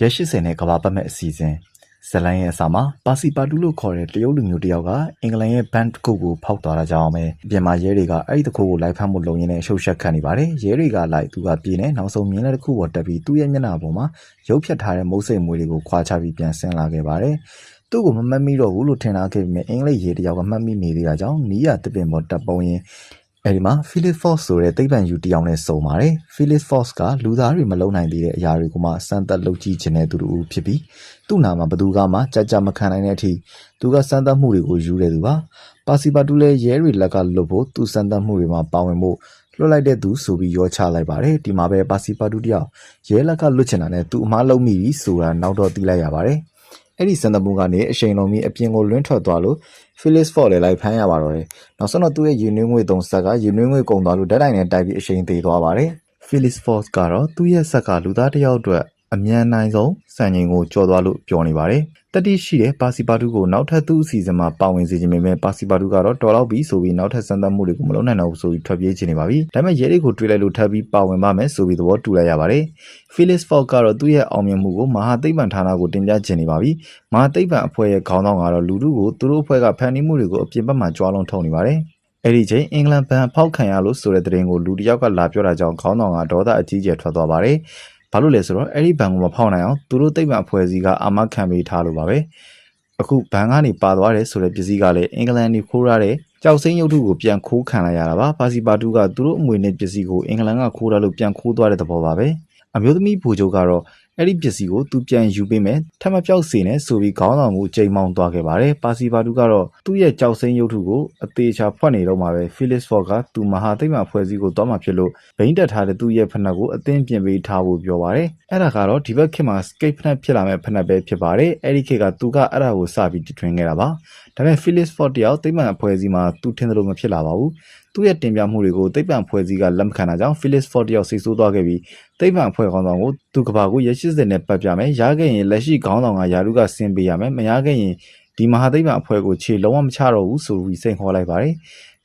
ရက်80နဲ့ကဘာပတ်မဲ့အစီအစဉ်ဇလန်ရဲ့အစာမှာပါစီပါတူလို့ခေါ်တဲ့တရုတ်လူမျိုးတစ်ယောက်ကအင်္ဂလန်ရဲ့ဘန်တစ်ခုကိုဖောက်သွားတာကြောင့်ပဲအပြင်မှာရဲတွေကအဲ့ဒီတစ်ခုကိုလိုက်ဖမ်းမှုလုံရင်းနဲ့ရှုပ်ရှက်ခံနေပါတယ်ရဲတွေကလိုက်သူကပြေးနေနောက်ဆုံးမြင်းလက်တစ်ခုပေါ်တက်ပြီးသူ့ရဲ့မျက်နှာပေါ်မှာရုပ်ဖြတ်ထားတဲ့မုတ်စိတ်မွေးတွေကိုခွာချပြီးပြန်ဆင်းလာခဲ့ပါတယ်သူ့ကိုမမှတ်မိတော့ဘူးလို့ထင်ထားခဲ့ပေမဲ့အင်္ဂလိပ်ရဲတယောက်ကမှတ်မိနေသေးတာကြောင့်နီးရတပင်ပေါ်တပ်ပုံရင် အဲဒီမှာ Philip Fox ဆိုတဲ့သိပ္ပံယူတယောက်နဲ့စုံပါတယ်။ Philip Fox ကလူသားတွေမလုံနိုင်သေးတဲ့အရာတွေကိုမှစမ်းသပ်လုပ်ကြည့်ခြင်းတဲ့သူတူဖြစ်ပြီးသူ့နာမှာဘသူကမှကြကြမခံနိုင်တဲ့အထိသူကစမ်းသပ်မှုတွေကိုယူတဲ့သူပါ။ပါစီပါတူလည်းရဲတွေလက်ကလွတ်ဖို့သူစမ်းသပ်မှုတွေမှာပါဝင်ဖို့လွတ်လိုက်တဲ့သူဆိုပြီးရောချလိုက်ပါတယ်။ဒီမှာပဲပါစီပါတူတယောက်ရဲလက်ကလွတ်ချင်တာနဲ့သူအမားလုံးမိပြီဆိုတာနောက်တော့သိလိုက်ရပါတယ်။ အဲ့ဒီစံတမှုကနေအရှိန်လုံးပြီးအပြင်ကိုလွင့်ထွက်သွားလို့ Phyllis Ford လည်းလိုက်ဖမ်းရပါတော့တယ်။နောက်ဆုံးတော့သူ့ရဲ့ရင်နှွေးငွေသုံးဆက်ကရင်နှွေးငွေကုန်သွားလို့ဓာတ်တိုင်နဲ့တိုက်ပြီးအရှိန်သေးသွားပါတယ်။ Phyllis Ford ကတော့သူ့ရဲ့ဆက်ကလူသားတစ်ယောက်အတွက် အမြန်နိုင်ဆုံးစံချိန်ကိုကျော်သွားလို့ပြောနေပါတယ်။တတိရှိတဲ့ပါစီပါတူကိုနောက်ထပ်သူ့အစီအစဉ်မှာပါဝင်စေခြင်းပေမဲ့ပါစီပါတူကတော့တော်တော့ပြီဆိုပြီးနောက်ထပ်စံသတ်မှုတွေကိုမလုပ်နိုင်တော့ဘူးဆိုပြီးထွက်ပြေးချင်နေပါပြီ။ဒါပေမဲ့ရဲတွေကိုတွေးလိုက်လို့ထပ်ပြီးပါဝင်ပါမယ်ဆိုပြီးသဘောတူလိုက်ရပါတယ်။ Phyllis Ford ကတော့သူ့ရဲ့အောင်မြင်မှုကိုမဟာသိပ္ပံဌာနကိုတင်ပြချင်နေပါပြီ။မဟာသိပ္ပံအဖွဲ့ရဲ့ခေါင်းဆောင်ကတော့လူထုကိုသူတို့အဖွဲ့ကဖန်တီးမှုတွေကိုအပြင်ဘက်မှာကြွားလုံးထုတ်နေပါတယ်။အဲ့ဒီချိန်အင်္ဂလန်ဘန်ဖောက်ခံရလို့ဆိုတဲ့သတင်းကိုလူတစ်ယောက်ကလာပြောတာကြောင့်ခေါင်းဆောင်ကဒေါသအကြီးကျယ်ထွက်သွားပါတယ်။ ဘာလို့လဲဆိုတော့အဲ့ဒီဘန်ကိုမဖောက်နိုင်အောင်သူတို့သိပ္ပံအဖွဲ့အစည်းကအာမခံပေးထားလို့ပါပဲ။အခုဘန်ကနေပါသွားတယ်ဆိုတဲ့ပစ္စည်းကလည်းအင်္ဂလန်နေခိုးရတဲ့ကြောက်စိမ့်ရုပ်ထုကိုပြန်ခိုးခံလိုက်ရတာပါ။ပါစီပါတူကသူတို့အမွေနဲ့ပစ္စည်းကိုအင်္ဂလန်ကခိုးရလို့ပြန်ခိုးသွားတဲ့သဘောပါပဲ။အမျိုးသမီးဘူချုပ်ကတော့ အဲ့ဒီပစ္စည်းကိုသူပြန်ယူပေးမယ်ထပ်မပြောက်စေနဲ့ဆိုပြီးခေါင်းဆောင်မှုချိန်မောင်းသွားခဲ့ပါတယ်ပါစီပါတူကတော့သူ့ရဲ့ကြောက်စိမ့်ရုပ်ထုကိုအသေးချာဖွက်နေတော့မှာပဲ Phyllis Ford ကသူမဟာသိမ္မာဖွဲ့စည်းကိုသွားမှာဖြစ်လို့ဘိန်းတက်ထားတဲ့သူ့ရဲ့ဖနက်ကိုအသင်းပြင်ပေးထားဖို့ပြောပါတယ်အဲ့ဒါကတော့ဒီဘက်ခေတ်မှာ skate ဖနက်ဖြစ်လာမဲ့ဖနက်ပဲဖြစ်ပါတယ်အဲ့ဒီခေတ်ကသူကအဲ့ဒါကိုစပြီးတထွင်ခဲ့တာပါဒါပေမဲ့ Phyllis Ford တယောက်သိမ္မာအဖွဲ့အစည်းမှာသူထင်တယ်လို့မဖြစ်လာပါဘူးသူ့ရဲ့တင်ပြမှုတွေကိုသိပ္ပံဖွဲ့စည်းကလက်မခံတာကြောင့် Phyllis Ford တယောက်စိတ်ဆိုးသွားခဲ့ပြီးသိပ္ပံဖွဲ့ခေါင်းဆောင်ကိုသူကဘာကိုရ80နဲ့ပတ်ပြမယ်ရခဲ့ရင်လက်ရှိခေါင်းဆောင်ကယာရုကဆင်းပေးရမယ်မရခဲ့ရင်ဒီမဟာသိပ္ပံအဖွဲ့ကိုခြေလုံးဝမချတော့ဘူးဆိုပြီးစိန်ခေါ်လိုက်ပါတယ်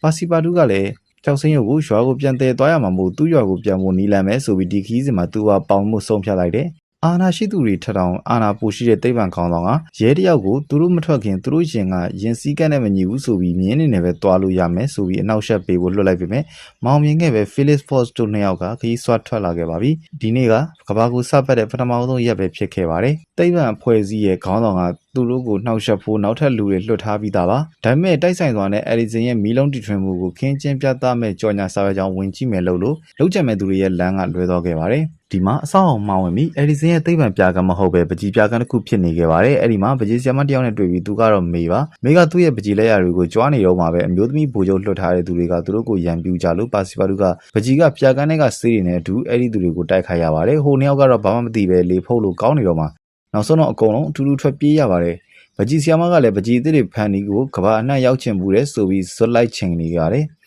ပါစီပါတူကလည်းကြောက်စင်းရုပ်ကိုရွာကိုပြန်တည်သွားရမှာမို့သူ့ရွာကိုပြန်ဖို့နီးလမ်းမယ်ဆိုပြီးဒီခီးစင်မှာသူကပေါင်မှုဆုံးဖြတ်လိုက်တယ် အာနာရှိသူတွေထထောင်အာနာပူရှိတဲ့သိပ္ပံခေါင်းဆောင်ကရဲတယောက်ကိုသူတို့မထွက်ခင်သူတို့ရင်ကရင်စည်းကမ်းနဲ့မညီဘူးဆိုပြီးမြင်းနေနဲ့ပဲတွားလို့ရမယ်ဆိုပြီးအနောက်ရှက်ပေးဖို့လွှတ်လိုက်ပေမဲ့မောင်မြင်ခဲ့ပဲ Phyllis Fox တို့နှစ်ယောက်ကခရီးဆွတ်ထွက်လာခဲ့ပါပြီဒီနေ့ကကဘာကိုစပတ်တဲ့ပထမဆုံးရက်ပဲဖြစ်ခဲ့ပါတယ်သိပ္ပံအဖွဲ့အစည်းရဲ့ခေါင်းဆောင်ကသူတို့ကိုနှောက်ယှက်ဖို့နောက်ထပ်လူတွေလွှတ်ထားပြီးသားပါဒါပေမဲ့တိုက်ဆိုင်စွာနဲ့အရီဇင်ရဲ့မီးလုံးတီထွင်မှုကိုခင်းကျင်းပြသမဲ့ကြော်ညာစာရွက်ကြောင့်ဝင်ကြည့်မယ်လို့လို့လောက်ကျန်မဲ့သူတွေရဲ့လမ်းကလွဲသွားခဲ့ပါတယ် ဒီမှာအဆောက်အအုံမှာဝင်ပြီးအရီဇင်ရဲ့သိပ္ပံပြကမ်းမဟုတ်ပဲပကြီးပြကမ်းတစ်ခုဖြစ်နေခဲ့ပါတယ်အဲ့ဒီမှာပကြီးဆရာမတစ်ယောက်နဲ့တွေ့ပြီးသူကတော့မေပါမေကသူ့ရဲ့ပကြီးလက်ရာတွေကိုကြွားနေတော့မှာပဲအမျိုးသမီးဘူချုပ်လွှတ်ထားတဲ့သူတွေကသူတို့ကိုရန်ပြူကြလို့ပါစီပါတူကပကြီးကပြကမ်းတွေကစေးတွေနဲ့အတူအဲ့ဒီသူတွေကိုတိုက်ခိုက်ရပါတယ်ဟိုနှစ်ယောက်ကတော့ဘာမှမသိပဲလေဖုတ်လို့ကောင်းနေတော့မှာနောက်ဆုံးတော့အကုန်လုံးအတူတူထွက်ပြေးရပါတယ်ပကြီးဆီယမကလည်းပကြီးအစ်တွေဖန်ဒီကိုကဘာအနှံ့ရောက်ချင်ဘူးတဲ့ဆိုပြီးဇွတ်လိုက်ချင်နေရတယ်။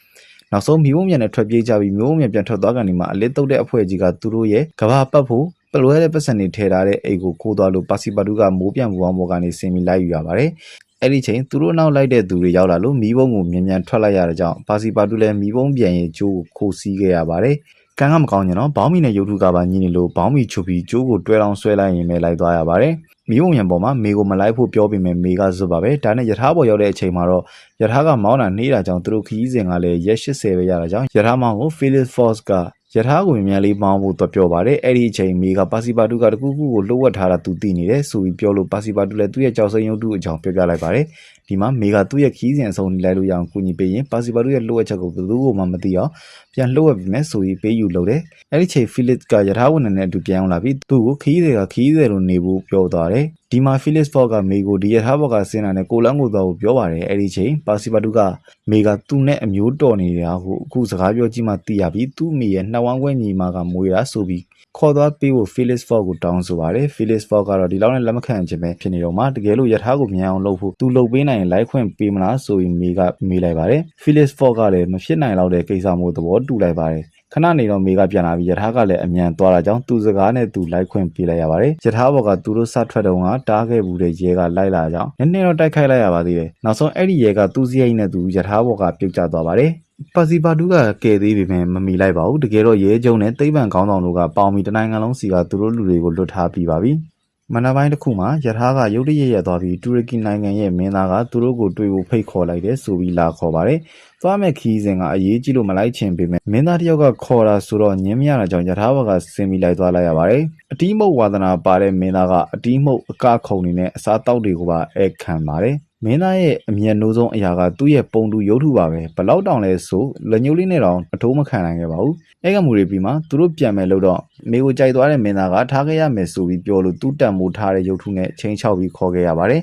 နောက်ဆုံးမိဘမြန်နဲ့ထွက်ပြေးကြပြီးမျိုးမြန်ပြန်ထွက်သွားကန်ဒီမှာအလစ်တုတ်တဲ့အဖွဲ့ကြီးကသူတို့ရဲ့ကဘာပတ်ဖို့ပလွဲတဲ့ပတ်စံတွေထည့်ထားတဲ့အိတ်ကိုခိုးသွားလို့ပါစီပါတူကမိုးပြန်ပူအောင်ဘောကနေဆင်ပြီးလိုက်ယူရပါတယ်။အဲ့ဒီချိန်သူတို့နောက်လိုက်တဲ့သူတွေရောက်လာလို့မီးဘုံကိုမြန်မြန်ထွက်လိုက်ရတဲ့ကြောင့်ပါစီပါတူလည်းမီးဘုံပြန်ရင်ကျိုးကိုခိုးစီးခဲ့ရပါတယ်။ကံကမကောင်းညတော့ဘောင်းမီနဲ့ရုပ်ထုကပါညင်းနေလို့ဘောင်းမီချုပ်ပြီးကျိုးကိုတွဲလောင်းဆွဲလိုက်ရင်ပဲလိုက်သွားရပါတယ်။ မိဘမြန်ပေါ်မှာမေကိုမလိုက်ဖို့ပြောပေမဲ့မေကဇွတ်ပါပဲဒါနဲ့ယထာပေါ်ရောက်တဲ့အချိန်မှာတော့ယထာကမောင်းတာနှေးတာကြောင့်သူတို့ခီးစဉ်ကလည်းရက်80ပဲရတာကြောင့်ယထာမောင်းကို Phyllis Fox ကယထာကိုမြန်မြန်လေးမောင်းဖို့တော့ပြောပါတယ်အဲ့ဒီအချိန်မေကပါစီပါတူကတကူကူကိုလှုပ်ဝက်ထားတာသူသိနေတယ်ဆိုပြီးပြောလို့ပါစီပါတူလည်းသူ့ရဲ့ကြောက်စိမ့်ရုပ်တုအကြောင်းပြောပြလိုက်ပါတယ်ဒီမှာမေကသူ့ရဲ့ခီးစဉ်အစုံနေလိုက်လို့ရအောင်ကူညီပေးရင်ပါစီပါတူရဲ့လှုပ်ဝက်ချက်ကိုဘယ်သူမှမသိအောင် ပြန်လှုပ်ဝက်ပြီးမယ်ဆိုပြီးပေးယူလုပ်တယ်အဲ့ဒီချိန် Phyllis ကယထာဝန်နဲ့အတူပြန်အောင်လာပြီးသူ့ကိုခီးတွေကခီးတွေလိုနေဖို့ပြောသွားတယ်ဒီမှာ Phyllis Ford ကမေကိုဒီယထာဘော်ကဆင်းလာတဲ့ကိုလန်းကိုသွားဖို့ပြောပါတယ်အဲ့ဒီချိန်ပါစီပါတူကမေကသူ့နဲ့အမျိုးတော်နေတာကိုအခုစကားပြောကြည့်မှသိရပြီးသူ့မိရဲ့နှောက်ဝမ်းခွဲညီမကမွေးတာဆိုပြီး ခေါ်သွားပေးဖို့ Phyllis Ford ကိုတောင်းဆိုပါတယ် Phyllis Ford ကတော့ဒီလောက်နဲ့လက်မခံခြင်းပဲဖြစ်နေတော့မှတကယ်လို့ယထာကိုမြန်အောင်လုပ်ဖို့သူလုပ်ပေးနိုင်ရင်လိုက်ခွင့်ပေးမလားဆိုပြီးမေကမေးလိုက်ပါတယ် Phyllis Ford ကလည်းမဖြစ်နိုင်တော့တဲ့ကိစ္စမျိုးသဘောတူလိုက်ပါတယ်ခဏနေတော့မေကပြန်လာပြီးယထာကလည်းအမြန်သွားတာကြောင့်သူစကားနဲ့သူလိုက်ခွင့်ပေးလိုက်ရပါတယ်ယထာဘော်ကသူတို့စထွက်တော့ကတားခဲ့ဘူးတဲ့ရဲကလိုက်လာကြောင်းနည်းနည်းတော့တိုက်ခိုက်လိုက်ရပါသေးတယ်နောက်ဆုံးအဲ့ဒီရဲကသူ့စရိုက်နဲ့သူယထာဘော်ကပြုတ်ကျသွားပါတယ် ပါစီပါတူးကကဲသေးပေမဲ့မမီလိုက်ပါဘူးတကယ်တော့ရဲကျုံနဲ့သိပ္ပံခေါင်းဆောင်တို့ကပေါင်မီတနိုင်ငံလုံးစီကသူတို့လူတွေကိုလွတ်ထားပြီးပါပြီမနက်ပိုင်းတစ်ခုမှာယထာကရုတ်တရက်ရက်သွားပြီးတူရကီနိုင်ငံရဲ့မင်းသားကသူတို့ကိုတွေ့ဖို့ဖိတ်ခေါ်လိုက်တယ်ဆိုပြီးလာခေါ်ပါတယ်။သွားမဲ့ခီးစဉ်ကအရေးကြီးလို့မလိုက်ချင်ပေမဲ့မင်းသားတစ်ယောက်ကခေါ်တာဆိုတော့ညင်းမရတာကြောင့်ယထာဘကဆင်းပြီးလိုက်သွားလိုက်ရပါတယ်။အတီးမုတ်ဝါသနာပါတဲ့မင်းသားကအတီးမုတ်အကခုံနေနဲ့အစားတောက်တွေကိုပါအဲခံပါတယ်။ မင်းသားရဲ့အမျက်နှိုးဆုံးအရာကသူ့ရဲ့ပုံတူရုပ်ထုပါပဲဘလောက်တောင်လဲဆိုလက်ညှိုးလေးနဲ့တောင်အထိုးမခံနိုင်ခဲ့ပါဘူးအဲကမှုတွေပြီးမှသူတို့ပြန်မယ်လို့တော့မေကိုကြိုက်သွားတဲ့မင်းသားကထားခဲ့ရမယ်ဆိုပြီးပြောလို့သူ့တန်မိုးထားတဲ့ရုပ်ထုနဲ့ချင်းချောက်ပြီးခေါ်ခဲ့ရပါတယ်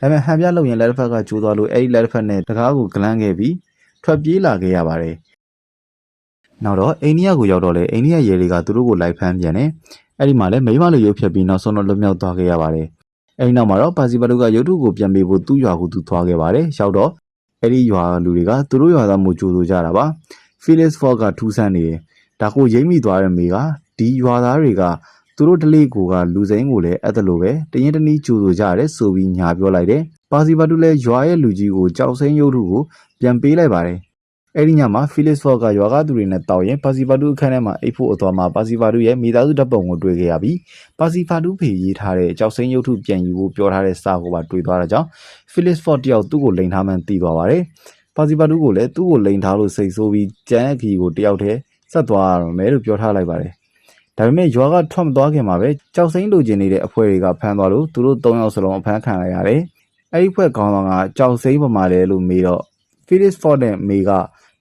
ဒါပေမဲ့ဟန်ပြလုံရင်လက်တစ်ဖက်ကကျိုးသွားလို့အဲ့ဒီလက်တစ်ဖက်နဲ့တကားကိုဂလန်းခဲ့ပြီးထွက်ပြေးလာခဲ့ရပါတယ်နောက်တော့အိန္ဒိယကိုရောက်တော့လေအိန္ဒိယရဲတွေကသူတို့ကိုလိုက်ဖမ်းပြန်တယ်အဲ့ဒီမှာလည်းမိမလိုရုပ်ဖြတ်ပြီးနောက်ဆုံးတော့လွတ်မြောက်သွားခဲ့ရပါတယ် အဲဒီနောက်မှာတော့ပါစီပါတုကရုပ်ထုကိုပြန်ပေးဖို့သူ့ရွာကိုသူသွားခဲ့ပါတယ်ရောက်တော့အဲ့ဒီရွာလူတွေကသူတို့ရွာသားမို့ကြိုးဆိုကြတာပါ Felix Ford ကထူးဆန်းနေတယ်ဒါကိုရိမ့်မိသွားတဲ့မိကဒီရွာသားတွေကသူတို့တလေးကိုကလူစိမ်းကိုလည်းအဲ့ဒါလိုပဲတရင်တနည်းကြိုးဆိုကြတယ်ဆိုပြီးညာပြောလိုက်တယ်ပါစီပါတုလည်းရွာရဲ့လူကြီးကိုကြောက်စိမ်းရုပ်ထုကိုပြန်ပေးလိုက်ပါတယ် အဲ့ဒီညမှာ Felix Ford ကရွာကသူတွေနဲ့တောက်ရင်ပါစီပါတုအခန်းထဲမှာအိတ်ဖို့အသွားမှာပါစီပါတုရဲ့မိသားစုဓာတ်ပုံကိုတွေ့ခဲ့ရပြီးပါစီပါတုဖေရေးထားတဲ့ကြောက်စိမ်းရုပ်ထုပြန်ယူဖို့ပြောထားတဲ့စာကိုပါတွေ့သွားတာကြောင့် Felix Ford တယောက်သူ့ကိုလိန်ထားမှန်းသိသွားပါတယ်ပါစီပါတုကိုလည်းသူ့ကိုလိန်ထားလို့စိတ်ဆိုးပြီးကြမ်းအခီကိုတယောက်တည်းဆက်သွားရမယ်လို့ပြောထားလိုက်ပါတယ်ဒါပေမဲ့ရွာကထွက်မသွားခင်မှာပဲကြောက်စိမ်းလိုချင်နေတဲ့အဖွဲတွေကဖမ်းသွားလို့သူတို့၃ယောက်စလုံးအဖမ်းခံလိုက်ရတယ်အဲ့ဒီဖွဲ့ခေါင်းဆောင်ကကြောက်စိမ်းပမာတယ်လို့မေးတော့ Felix Ford နဲ့မေက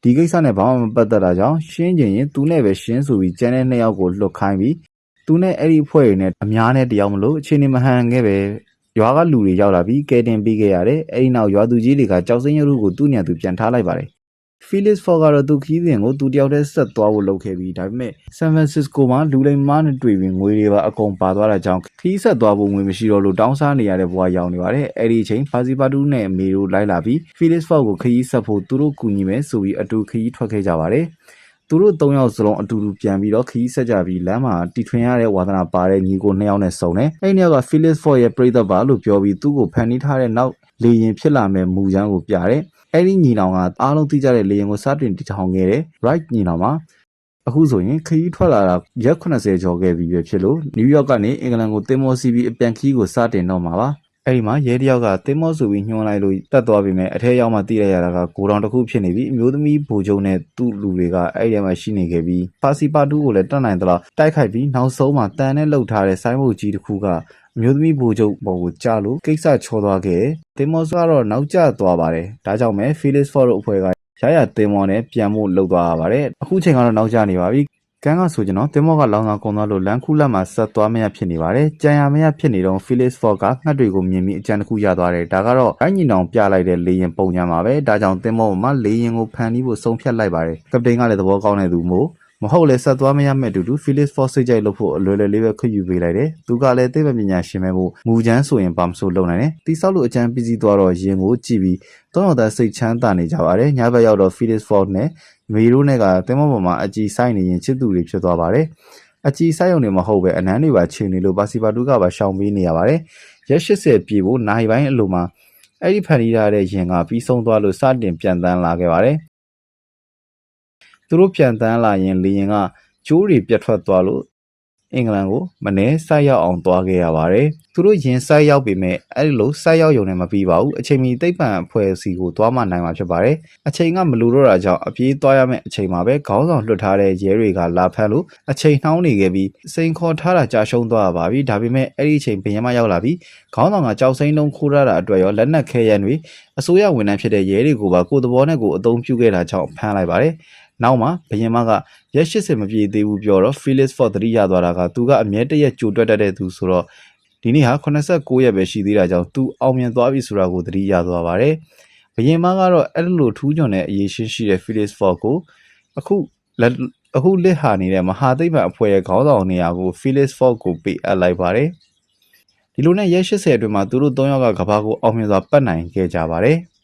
ဒီကိစ္စနဲ့ဘာမှမပတ်သက်တာကြောင့်ရှင်းကျင်ရင်သူနဲ့ပဲရှင်းဆိုပြီးကျန်တဲ့နှစ်ယောက်ကိုလွတ်ခိုင်းပြီးသူနဲ့အဲ့ဒီအဖွဲ့တွေနဲ့အများနဲ့တယောက်မလို့အခြေအနေမဟန်ခဲ့ပဲရွာကလူတွေရောက်လာပြီးကဲတင်ပေးခဲ့ရတယ်အဲ့ဒီနောက်ရွာသူကြီးတွေကကြောက်စင်းရုပ်ကိုသူ့ညံသူပြန်ထားလိုက်ပါတယ် Felix Ford ကတော့သူခီးစဉ်ကို သူတယောက်တည်းဆက်သွားဖို့လုပ်ခဲ့ပြီးဒါပေမဲ့ San Francisco မှာလူလိမ်မားနဲ့တွေ့ပြီးငွေတွေပါအကုန်ပါသွားတာကြောင့်ခီးဆက်သွားဖို့ငွေမရှိတော့လို့တောင်းစားနေရတဲ့ဘဝရောက်နေပါတယ်အဲ့ဒီအချိန်ဖာစီပါတူးနဲ့မေတို့လိုက်လာပြီး Felix Ford ကိုခီးဆက်ဖို့သူတို့ကူညီမယ်ဆိုပြီးအတူခီးထွက်ခဲ့ကြပါတယ်သူတို့၃ယောက်စလုံးအတူတူပြန်ပြီးတော့ခီးဆက်ကြပြီးလမ်းမှာတီထွင်ရတဲ့ဝါသနာပါတဲ့ညီကိုနှစ်ယောက်နဲ့စုံတယ်အဲ့ဒီနှစ်ယောက်က Felix Ford ရဲ့ပြိသက်ပါလို့ပြောပြီးသူ့ကိုဖန်တီးထားတဲ့နောက်လေရင်ဖြစ်လာမဲ့မူရန်ကိုပြတယ် အဲ့ဒီညီနောင်ကအားလုံးသိကြတဲ့လေရင်ကိုစတင်တည်ထောင်ခဲ့တယ် right ညီနောင်မှာအခုဆိုရင်ခရီးထွက်လာတာရက်80ကျော်ခဲ့ပြီပဲဖြစ်လို့နယူးယောက်ကနေအင်္ဂလန်ကိုတင်မောစီပြီးအပြန်ခီးကိုစတင်တော့မှာပါအဲ့ဒီမှာရဲတယောက်ကတင်မောဆိုပြီးညှိုးလိုက်လို့တက်သွားပြီမဲ့အထဲရောက်မှသိရရတာကကိုတောင်တစ်ခုဖြစ်နေပြီအမျိုးသမီးဘူချုံနဲ့သူ့လူတွေကအဲ့ဒီမှာရှိနေခဲ့ပြီးပါစီပါတူးကိုလည်းတတ်နိုင်သလားတိုက်ခိုက်ပြီးနောက်ဆုံးမှာတန်နဲ့လှုပ်ထားတဲ့ဆိုင်းဘုတ်ကြီးတစ်ခုက အမျိုးသမီးဘူချုပ်ပေါ်ကိုကြားလို့ကိစ္စချောသွားခဲ့တင်မောဆိုကတော့နောက်ကျသွားပါတယ်ဒါကြောင့်မဲ Felix Ford တို့အဖွဲ့ကရရတင်မောနဲ့ပြန်ဖို့လှုပ်သွားရပါတယ်အခုချိန်ကတော့နောက်ကျနေပါပြီကန်းကဆိုကျွန်တော်တင်မောကလောင်စာကုန်သွားလို့လမ်းခုလက်မှာဆက်သွားမရဖြစ်နေပါတယ်ကြံရမရဖြစ်နေတော့ Felix Ford ကငှက်တွေကိုမြင်ပြီးအကြံတစ်ခုရသွားတယ်ဒါကတော့အညီနောင်ပြလိုက်တဲ့လေရင်ပုံညာပါပဲဒါကြောင့်တင်မောမှာလေရင်ကိုဖန်ပြီးဖို့ဆုံးဖြတ်လိုက်ပါတယ်ကပတိန်ကလည်းသဘောကောင်းတဲ့သူမို့ မဟုတ်လဲဆက်သွားမရမဲ့တူတူ Felix Ford စိတ်ကြိုက်လို့ဖို့အလွယ်လွယ်လေးပဲခွင့်ယူပေးလိုက်တယ်။သူကလည်းသိပ္ပံပညာရှင်ပဲမို့မူချမ်းဆိုရင်ပါမဆိုလုပ်နိုင်တယ်။တီဆောက်လို့အချမ်းပြီးစီးသွားတော့ရင်ကိုကြည့်ပြီးသုံးယောက်သားစိတ်ချမ်းသာနေကြပါတယ်။ညဘက်ရောက်တော့ Felix Ford နဲ့မေရိုးနဲ့ကတင်းမပေါ်မှာအကြည်ဆိုင်နေရင်ချစ်သူတွေဖြစ်သွားပါတယ်။အကြည်ဆိုင်ုံနေမဟုတ်ပဲအနမ်းတွေပါချိန်နေလို့ပါစီပါတူကပါရှောင်ပေးနေရပါတယ်။ရက်80ပြေဖို့နိုင်ပိုင်းအလိုမှာအဲ့ဒီဖန်တီးထားတဲ့ရင်ကပြီးဆုံးသွားလို့စတင်ပြန်တန်းလာခဲ့ပါတယ်။ သူတို့ပြန်တန်းလာရင်လေရင်ကကျိုးတွေပြတ်ထွက်သွားလို့အင်္ဂလန်ကိုမနေ့ဆိုက်ရောက်အောင်သွားခဲ့ရပါတယ်။သူတို့ရင်ဆိုက်ရောက်ပေမဲ့အဲ့ဒီလိုဆိုက်ရောက်ရုံနဲ့မပြီးပါဘူး။အချိန်မီသိပ္ပံအဖွဲ့အစည်းကိုသွားမှနိုင်မှာဖြစ်ပါတယ်။အချိန်ကမလူတော့တာကြောင့်အပြေးသွားရမယ့်အချိန်မှာပဲခေါင်းဆောင်လွှတ်ထားတဲ့ရဲတွေကလာဖမ်းလို့အချိန်နှောင်းနေခဲ့ပြီးစိန်ခေါ်ထားတာကြာရှုံးသွားပါပြီ။ဒါပေမဲ့အဲ့ဒီအချိန်ဘယံမရောက်လာပြီးခေါင်းဆောင်ကကြောက်စိမ့်လုံးခိုးရတာအတွက်ရောလက်နက်ခဲရန်တွေအစိုးရဝန်ထမ်းဖြစ်တဲ့ရဲတွေကိုပါကိုယ်သဘောနဲ့ကိုယ်အသုံးပြုခဲ့တာကြောင့်ဖမ်းလိုက်ပါတယ်။ နောက်မှာဘရင်မကရက်80မပြည့်သေးဘူးပြောတော့ Felix Ford သတိရသွားတာကသူကအမြဲတရက်ကြိုတွက်တတ်တဲ့သူဆိုတော့ဒီနေ့ဟာ89ရက်ပဲရှိသေးတာကြောင့်သူအောင်မြင်သွားပြီဆိုတာကိုသတိရသွားပါတယ်။ဘရင်မကတော့အဲ့လိုထူးချွန်တဲ့အရေးရှင်းရှိတဲ့ Felix Ford ကိုအခုလက်အခုလက်ဟာနေတဲ့မဟာသိပ္ပံအဖွဲ့ရဲ့ခေါင်းဆောင်နေရာကို Felix Ford ကိုပေးအပ်လိုက်ပါတယ်။ဒီလိုနဲ့ရက်80အတွင်းမှာသူတို့၃ယောက်ကကဘာကိုအောင်မြင်စွာပတ်နိုင်ခဲ့ကြပါတယ်။